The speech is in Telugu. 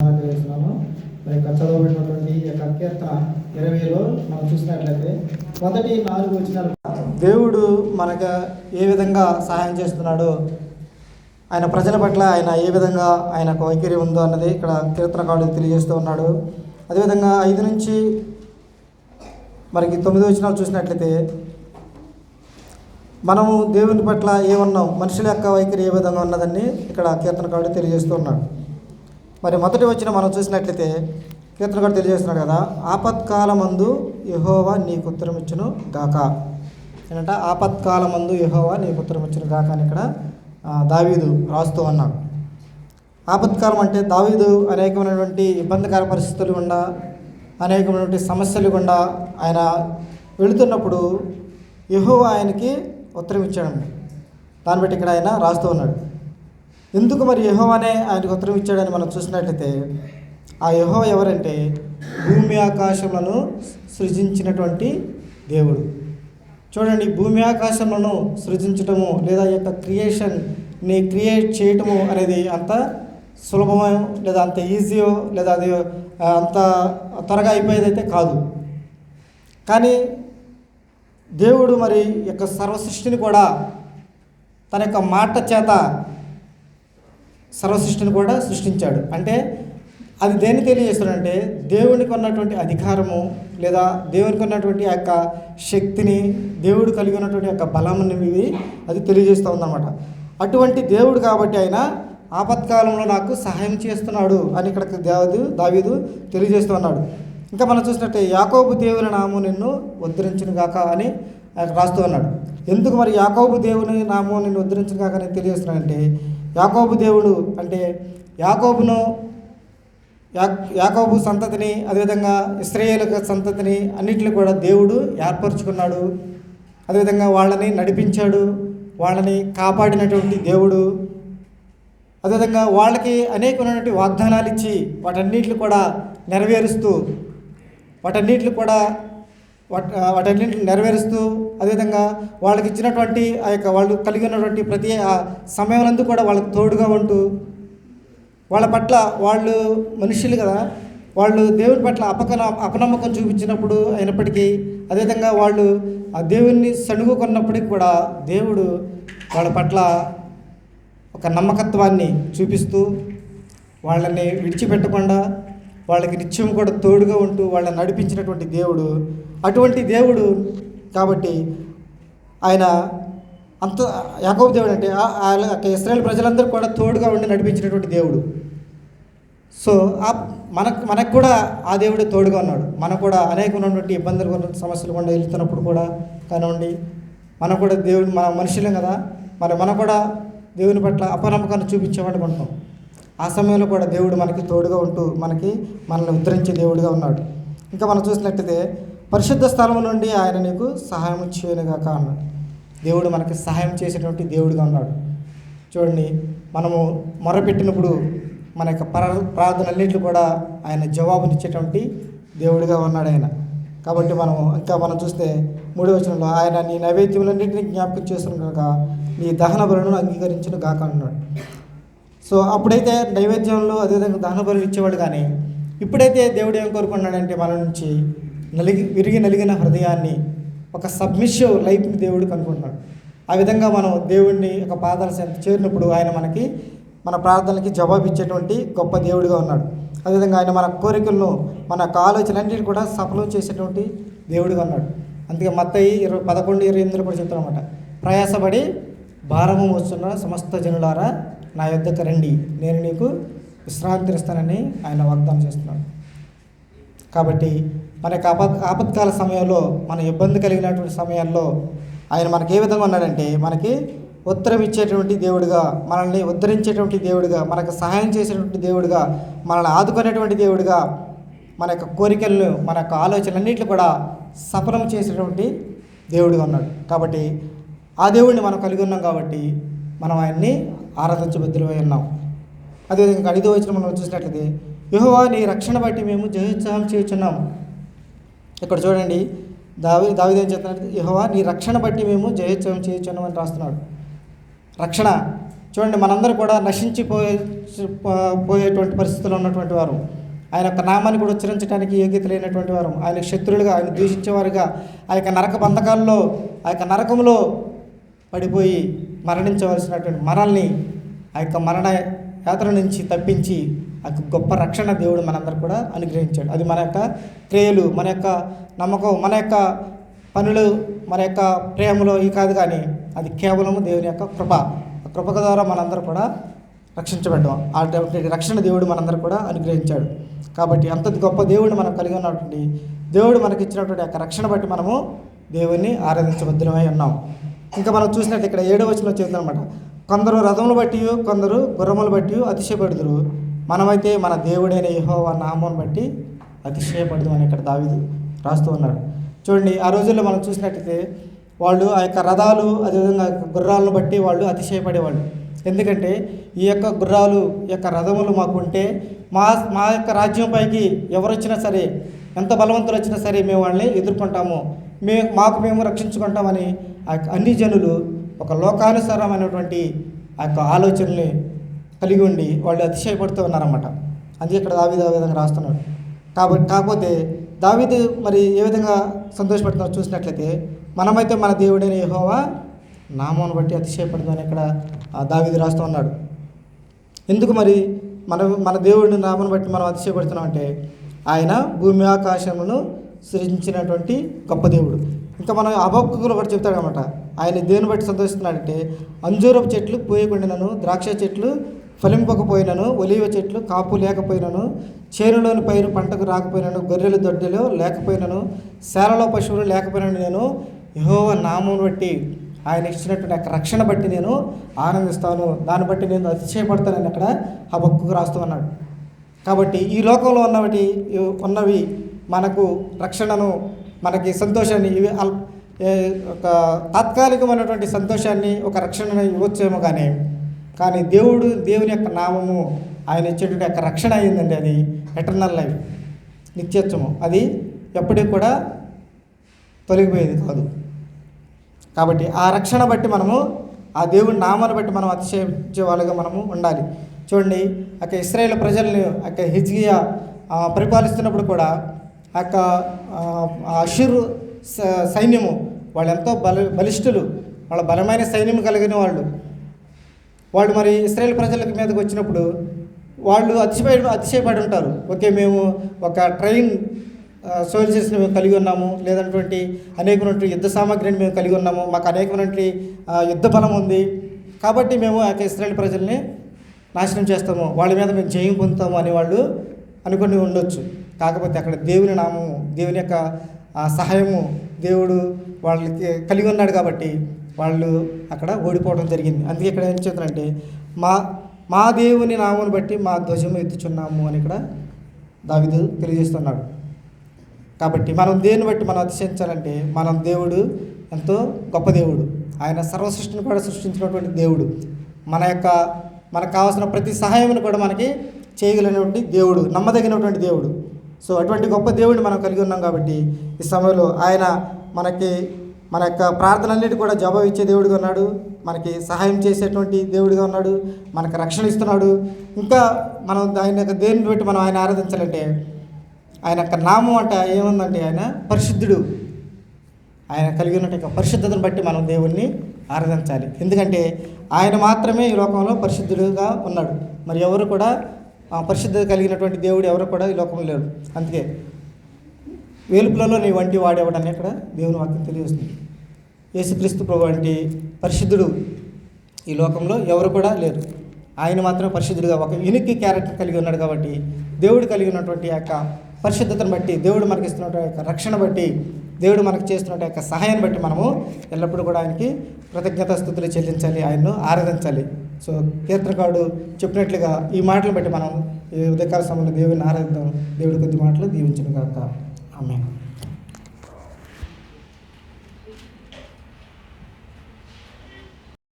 చేస్తున్నాము. మరి యొక్క చదవబడినటువంటి యొక్క కీర్తన ఇరవైలో మనం చూసినట్లయితే మొదటి నాలుగు వచ్చిన దేవుడు మనకు ఏ విధంగా సహాయం చేస్తున్నాడో ఆయన ప్రజల పట్ల ఆయన ఏ విధంగా ఆయనకు వైఖరి ఉందో అన్నది ఇక్కడ కీర్తనకారుడు తెలియజేస్తూ ఉన్నాడు. అదేవిధంగా ఐదు నుంచి మనకి తొమ్మిది వచనాలు చూసినట్లయితే మనము దేవుని పట్ల ఏమన్నాం? మనుషుల యొక్క వైఖరి ఏ విధంగా ఉన్నదని ఇక్కడ కీర్తనకారుడు తెలియజేస్తూ ఉన్నాడు. మరి మొదటి వచ్చిన మనం చూసినట్లయితే కీర్తనకారుడు తెలియజేస్తున్నాడు కదా ఆపత్కాలమందు యహోవా నీకు ఉత్తరం ఇచ్చును గాక. ఏంటంటే ఆపత్కాలమందు యహోవా నీకు ఉత్తరం ఇచ్చును గాక అని ఇక్కడ దావీదు రాస్తూ ఉన్నాడు. ఆపత్కాలం అంటే దావీదు అనేకమైనటువంటి ఇబ్బందికర పరిస్థితులు గుండా అనేకమైనటువంటి సమస్యలు గుండా ఆయన వెళుతున్నప్పుడు యహోవా ఆయనకి ఉత్తరం ఇచ్చాడు దాన్ని బట్టి ఇక్కడ ఆయన రాస్తూ ఉన్నాడు. ఎందుకు మరి యెహోవానే ఆయనకు ఉత్తరం ఇచ్చాడని మనం చూసినట్లయితే ఆ యహో ఎవరంటే భూమి ఆకాశములను సృజించినటువంటి దేవుడు. చూడండి భూమి ఆకాశములను సృజించటము లేదా యొక్క క్రియేషన్ని క్రియేట్ చేయటము అనేది అంత సులభమో లేదా అంత ఈజీయో లేదా అది అంత త్వరగా అయిపోయేదైతే కాదు. కానీ దేవుడు మరి యొక్క సర్వసృష్టిని కూడా తన యొక్క మాట చేత సర్వసృష్టిని కూడా సృష్టించాడు. అంటే అది దేన్ని తెలియజేస్తాడంటే దేవునికి ఉన్నటువంటి అధికారము లేదా దేవునికి ఉన్నటువంటి ఆ యొక్క శక్తిని దేవుడు కలిగి ఉన్నటువంటి యొక్క బలముని ఇవి అది తెలియజేస్తూ ఉందన్నమాట. అటువంటి దేవుడు కాబట్టి ఆయన ఆపత్కాలంలో నాకు సహాయం చేస్తున్నాడు అని ఇక్కడ దావీదు దావీదు తెలియజేస్తూ ఉన్నాడు. ఇంకా మనం చూసినట్టే యాకోబు దేవుని నాము నిన్ను ఉద్ధరించును గాక అని ఆయన రాస్తూ ఉన్నాడు. ఎందుకు మరి యాకోబు దేవుని నామం నిన్ను ఉద్ధరించును గాక అని తెలియజేస్తున్నాడంటే యాకోబు దేవుడు అంటే యాకోబును యా యాకోబు సంతతిని అదేవిధంగా ఇస్రాయేల్ సంతతిని అన్నింటిని కూడా దేవుడు ఏర్పరచుకున్నాడు. అదేవిధంగా వాళ్ళని నడిపించాడు. వాళ్ళని కాపాడినటువంటి దేవుడు. అదేవిధంగా వాళ్ళకి అనేకమైనటువంటి వాగ్దానాలు ఇచ్చి వాటన్నిటిని కూడా నెరవేరుస్తూ వాటన్నిటిని కూడా వాట వాటన్నింటిని నెరవేరుస్తూ అదేవిధంగా వాళ్ళకి ఇచ్చినటువంటి ఆ యొక్క వాళ్ళు కలిగి ఉన్నటువంటి ప్రతి ఆ సమయంలో కూడా వాళ్ళకి తోడుగా ఉంటూ వాళ్ళ పట్ల వాళ్ళు మనుషులు కదా వాళ్ళు దేవుని పట్ల అపకన అపనమ్మకం చూపించినప్పుడు అయినప్పటికీ అదేవిధంగా వాళ్ళు ఆ దేవుణ్ణి సణుగుకున్నప్పటికీ కూడా దేవుడు వాళ్ళ పట్ల ఒక నమ్మకత్వాన్ని చూపిస్తూ వాళ్ళని విడిచిపెట్టకుండా వాళ్ళకి నిత్యం కూడా తోడుగా ఉంటూ వాళ్ళని నడిపించినటువంటి దేవుడు అటువంటి దేవుడు కాబట్టి ఆయన అంత యాకోబు దేవుడు అంటే ఆ- ప్రజలందరూ కూడా తోడుగా ఉండి నడిపించినటువంటి దేవుడు. సో ఆ మనకు మనకు కూడా ఆ దేవుడే తోడుగా ఉన్నాడు. మనకు కూడా అనేకమైనటువంటి ఇబ్బందులు ఉన్న సమస్యలు కూడా వెళ్తున్నప్పుడు కూడా కానివ్వండి మనం కూడా దేవుడు మన మనుషులే కదా మరి మనం కూడా దేవుని పట్ల అపనమ్మకాన్ని చూపించేవాడు ఉంటాం ఆ సమయంలో కూడా దేవుడు మనకి తోడుగా ఉంటూ మనకి మనల్ని ఉద్ధరించే దేవుడిగా ఉన్నాడు. ఇంకా మనం చూసినట్టయితే పరిశుద్ధ స్థలం నుండి ఆయన నీకు సహాయం చేయనుగాక అన్నాడు. దేవుడు మనకి సహాయం చేసేటువంటి దేవుడిగా ఉన్నాడు. చూడండి మనము మొరపెట్టినప్పుడు మన యొక్క ప్రా ప్రార్థనలన్నింటిలో కూడా ఆయన జవాబునిచ్చేటువంటి దేవుడిగా ఉన్నాడు ఆయన. కాబట్టి మనం ఇంకా మనం చూస్తే మూడో వచనంలో ఆయన నీ నైవేద్యములన్నింటినీ జ్ఞాపకం చేస్తున్న కనుక నీ దహన బలులను అంగీకరించిన కాక అన్నాడు. సో అప్పుడైతే నైవేద్యంలో అదేవిధంగా దహన బలు ఇచ్చేవాడు కానీ ఇప్పుడైతే దేవుడు ఏం కోరుకున్నాడంటే మన నుంచి నలిగి విరిగి నలిగిన హృదయాన్ని ఒక సబ్మిషివ్ లైఫ్ని దేవుడు కనుకుంటున్నాడు ఆ విధంగా మనం దేవుడిని ఒక పాదాల చేరినప్పుడు ఆయన మనకి మన ప్రార్థనలకి జవాబు ఇచ్చేటువంటి గొప్ప దేవుడిగా ఉన్నాడు. అదేవిధంగా ఆయన మన కోరికలను మన యొక్క ఆలోచనలన్నింటినీ కూడా సఫలం చేసేటువంటి దేవుడిగా ఉన్నాడు. అందుకే మత్తయి ఇరవై పదకొండు ఇరవై ఎనిమిదిలో కూడా చెప్తానమాట ప్రయాసపడి భారము వస్తున్న సమస్త జనులారా నా యొద్దకు రండి. నేను నీకు విశ్రాంతిస్తానని ఆయన వాగ్దానం చేస్తున్నాడు. కాబట్టి మన యొక్క ఆపత్ ఆపత్కాల సమయంలో మన ఇబ్బంది కలిగినటువంటి సమయాల్లో ఆయన మనకి ఏ విధంగా ఉన్నాడంటే మనకి ఉత్తరం ఇచ్చేటువంటి దేవుడిగా మనల్ని ఉద్ధరించేటువంటి దేవుడిగా మనకు సహాయం చేసేటువంటి దేవుడిగా మనల్ని ఆదుకునేటువంటి దేవుడిగా మన యొక్క కోరికలను మన యొక్క ఆలోచనలన్నింటిని కూడా సఫలం చేసేటువంటి దేవుడిగా ఉన్నాడు. కాబట్టి ఆ దేవుడిని మనం కలిగి ఉన్నాం కాబట్టి మనం ఆయన్ని ఆరాధించబద్దులమై ఉన్నాం. అదేవిధంగా ఇంకా ఐదో వచ్చిన మనం చూసినట్లయితే యెహోవా నీ రక్షణ బట్టి మేము జయోత్సాహం చేయుచున్నాం. ఇక్కడ చూడండి దావి దావిదేం చెప్తున్నాడు? యహోవా నీ రక్షణ బట్టి మేము జయోత్సవం చేయుచున్నాం అని రాస్తున్నాడు. రక్షణ. చూడండి మనందరూ కూడా నశించిపోయే పోయేటువంటి పరిస్థితుల్లో ఉన్నటువంటి వారు. ఆయన యొక్క నామాన్ని కూడా ఉచ్చరించడానికి యోగ్యత లేనటువంటి వారు. ఆయన శత్రులుగా ఆయన దూషించేవారుగా ఆ యొక్క నరక బంధకాల్లో ఆ యొక్క నరకంలో పడిపోయి మరణించవలసినటువంటి మనల్ని ఆ యొక్క మరణ యాత్ర నుంచి తప్పించి ఆ గొప్ప రక్షణ దేవుడు మనందరూ కూడా అనుగ్రహించాడు. అది మన యొక్క క్రియలు మన యొక్క నమ్మకం మన యొక్క పనులు మన యొక్క ప్రేమలో ఈ కాదు కానీ అది కేవలము దేవుని యొక్క కృప. ఆ కృప ద్వారా మనందరూ కూడా రక్షించబడ్డాం. అటువంటి రక్షణ దేవుడు మనందరూ కూడా అనుగ్రహించాడు. కాబట్టి అంత గొప్ప దేవుడు మనం కలిగి ఉన్నటువంటి దేవుడు మనకి ఇచ్చినటువంటి యొక్క రక్షణ బట్టి మనము దేవుణ్ణి ఆరాధించబద్ధమై ఉన్నాం. ఇంకా మనం చూసినట్టు ఇక్కడ వచ్చిన చేతులు అనమాట కొందరు రథములు బట్టి కొందరు గుర్రములు బట్టి అతిశయపడుదురు. మనమైతే మన దేవుడైన యహోవా నామం బట్టి అతిశయపడదు అని ఇక్కడ దావిదు రాస్తూ ఉన్నాడు. చూడండి ఆ రోజుల్లో మనం చూసినట్టయితే వాళ్ళు ఆ యొక్క రథాలు అదేవిధంగా గుర్రాలను బట్టి వాళ్ళు అతిశయపడేవాళ్ళు. ఎందుకంటే ఈ యొక్క గుర్రాలు ఈ యొక్క రథములు మాకు ఉంటే మా మా యొక్క రాజ్యం పైకి ఎవరు వచ్చినా సరే ఎంత బలవంతులు వచ్చినా సరే మేము వాళ్ళని ఎదుర్కొంటాము. మేము మాకు మేము రక్షించుకుంటామని ఆ యొక్క అన్ని జనులు ఒక లోకానుసారమైనటువంటి ఆ యొక్క ఆలోచనల్ని కలిగి ఉండి వాళ్ళు అతిశయపడుతూ ఉన్నారన్నమాట. అందుకే ఇక్కడ దావీదు ఆ విధంగా రాస్తున్నాడు. కాబట్టి కాకపోతే దావీదు మరి ఏ విధంగా సంతోషపడుతున్నారో చూసినట్లయితే మనమైతే మన దేవుడైన యహోవా నామం బట్టి అతిశయపడుతుందని ఇక్కడ ఆ దావీదు రాస్తూ ఉన్నాడు. ఎందుకు మరి మన మన దేవుడిని నామను బట్టి మనం అతిశయపడుతున్నాం అంటే ఆయన భూమి ఆకాశములను సృజించినటువంటి గొప్ప దేవుడు. ఇంకా మనం అభక్తులు కూడా చెప్తాడనమాట ఆయన దేని బట్టి సంతోషిస్తున్నాడంటే అంజూరపు చెట్లు పోయకుండాను ద్రాక్ష చెట్లు ఫలింపకపోయినను ఒలివ చెట్లు కాపు లేకపోయినను చేనులోని పైరు పంటకు రాకపోయినను గొర్రెలు దొడ్డలు లేకపోయినను శాలలో పశువులు లేకపోయినను నేను యహోవ నామం బట్టి ఆయన ఇచ్చినటువంటి యొక్క రక్షణ బట్టి నేను ఆనందిస్తాను. దాన్ని బట్టి నేను అతిశయపడతానని అక్కడ ఆ బొక్కుకు రాస్తూ ఉన్నాడు. కాబట్టి ఈ లోకంలో ఉన్నవి ఉన్నవి మనకు రక్షణను మనకి సంతోషాన్ని ఇవి ఒక తాత్కాలికమైనటువంటి సంతోషాన్ని ఒక రక్షణను ఇవ్వచ్చేమో కానీ కానీ దేవుడు దేవుని యొక్క నామము ఆయన ఇచ్చేటువంటి యొక్క రక్షణ అయిందండి అది? ఎటర్నల్ లైఫ్ నిత్యత్వము అది ఎప్పటికి కూడా తొలగిపోయేది కాదు. కాబట్టి ఆ రక్షణ బట్టి మనము ఆ దేవుడి నామాన్ని బట్టి మనం అతిశయించే వాళ్ళుగా మనము ఉండాలి. చూడండి అక్క ఇస్రాయేల్ ప్రజల్ని అక్క హిజ్గియా పరిపాలిస్తున్నప్పుడు కూడా ఆ యొక్క ఆ, సైన్యము. వాళ్ళు ఎంతో బల బలిష్ఠులు. వాళ్ళ బలమైన సైన్యం కలిగిన వాళ్ళు. వాళ్ళు మరి ఇస్రాయేల్ ప్రజల మీదకి వచ్చినప్పుడు వాళ్ళు అతిశయ అతిశయపడి ఉంటారు ఓకే మేము ఒక ట్రైన్ సోల్జర్స్ని మేము కలిగి ఉన్నాము. లేదన్నటువంటి అనేకమైనటువంటి యుద్ధ సామాగ్రిని మేము కలిగి ఉన్నాము. మాకు అనేకమైనటువంటి యుద్ధ బలం ఉంది. కాబట్టి మేము ఆ యొక్క ఇస్రాయేల్ ప్రజల్ని నాశనం చేస్తాము. వాళ్ళ మీద మేము జయం పొందుతాము అని వాళ్ళు అనుకుని ఉండొచ్చు. కాకపోతే అక్కడ దేవుని నామము దేవుని యొక్క సహాయము దేవుడు వాళ్ళకి కలిగి ఉన్నాడు కాబట్టి వాళ్ళు అక్కడ ఓడిపోవడం జరిగింది. అందుకే ఇక్కడ ఏం చెప్తున్నారంటే మా మా దేవుని నామను బట్టి మా ధ్వజము ఎత్తుచున్నాము అని ఇక్కడ దావిదు తెలియజేస్తున్నాడు. కాబట్టి మనం దేన్ని బట్టి మనం అతిశయించాలంటే మనం దేవుడు ఎంతో గొప్ప దేవుడు. ఆయన సర్వసృష్టిని కూడా సృష్టించినటువంటి దేవుడు. మన యొక్క మనకు కావాల్సిన ప్రతి సహాయమును కూడా మనకి చేయగలిగినటువంటి దేవుడు నమ్మదగినటువంటి దేవుడు. సో అటువంటి గొప్ప దేవుడిని మనం కలిగి ఉన్నాం కాబట్టి ఈ సమయంలో ఆయన మనకి మన యొక్క ప్రార్థనలన్నిటి కూడా జవాబు ఇచ్చే దేవుడిగా ఉన్నాడు. మనకి సహాయం చేసేటువంటి దేవుడిగా ఉన్నాడు. మనకు రక్షణ ఇస్తున్నాడు. ఇంకా మనం ఆయన యొక్క దేవుని బట్టి మనం ఆయన ఆరాధించాలంటే ఆయన యొక్క నామం అంటే ఏముందంటే ఆయన పరిశుద్ధుడు. ఆయన కలిగి ఉన్నటువంటి పరిశుద్ధతను బట్టి మనం దేవుణ్ణి ఆరాధించాలి. ఎందుకంటే ఆయన మాత్రమే ఈ లోకంలో పరిశుద్ధుడుగా ఉన్నాడు. మరి ఎవరు కూడా పరిశుద్ధత కలిగినటువంటి దేవుడు ఎవరు కూడా ఈ లోకంలో లేడు. అందుకే వేలుపులలో నీ వంటి వాడేవాడని ఇక్కడ దేవుని వాక్యం తెలియజేస్తుంది. యేసుక్రీస్తు ప్రభు వంటి పరిశుద్ధుడు ఈ లోకంలో ఎవరు కూడా లేరు. ఆయన మాత్రం పరిశుద్ధుడుగా ఒక యునిక్ క్యారెక్టర్ కలిగి ఉన్నాడు కాబట్టి దేవుడు కలిగి ఉన్నటువంటి యొక్క పరిశుద్ధతను బట్టి దేవుడు మనకి ఇస్తున్నటువంటి యొక్క రక్షణ బట్టి దేవుడు మనకు చేస్తున్న యొక్క సహాయాన్ని బట్టి మనము ఎల్లప్పుడూ కూడా ఆయనకి కృతజ్ఞత స్థుతులు చెల్లించాలి ఆయన్ను ఆరాధించాలి. సో కీర్తనకాడు చెప్పినట్లుగా ఈ మాటలు బట్టి మనం ఈ ఉదయకాల సమయంలో దేవుడిని ఆరాధిద్దాం. దేవుడి కొద్ది మాటలు దీవించిన కాక ఆమె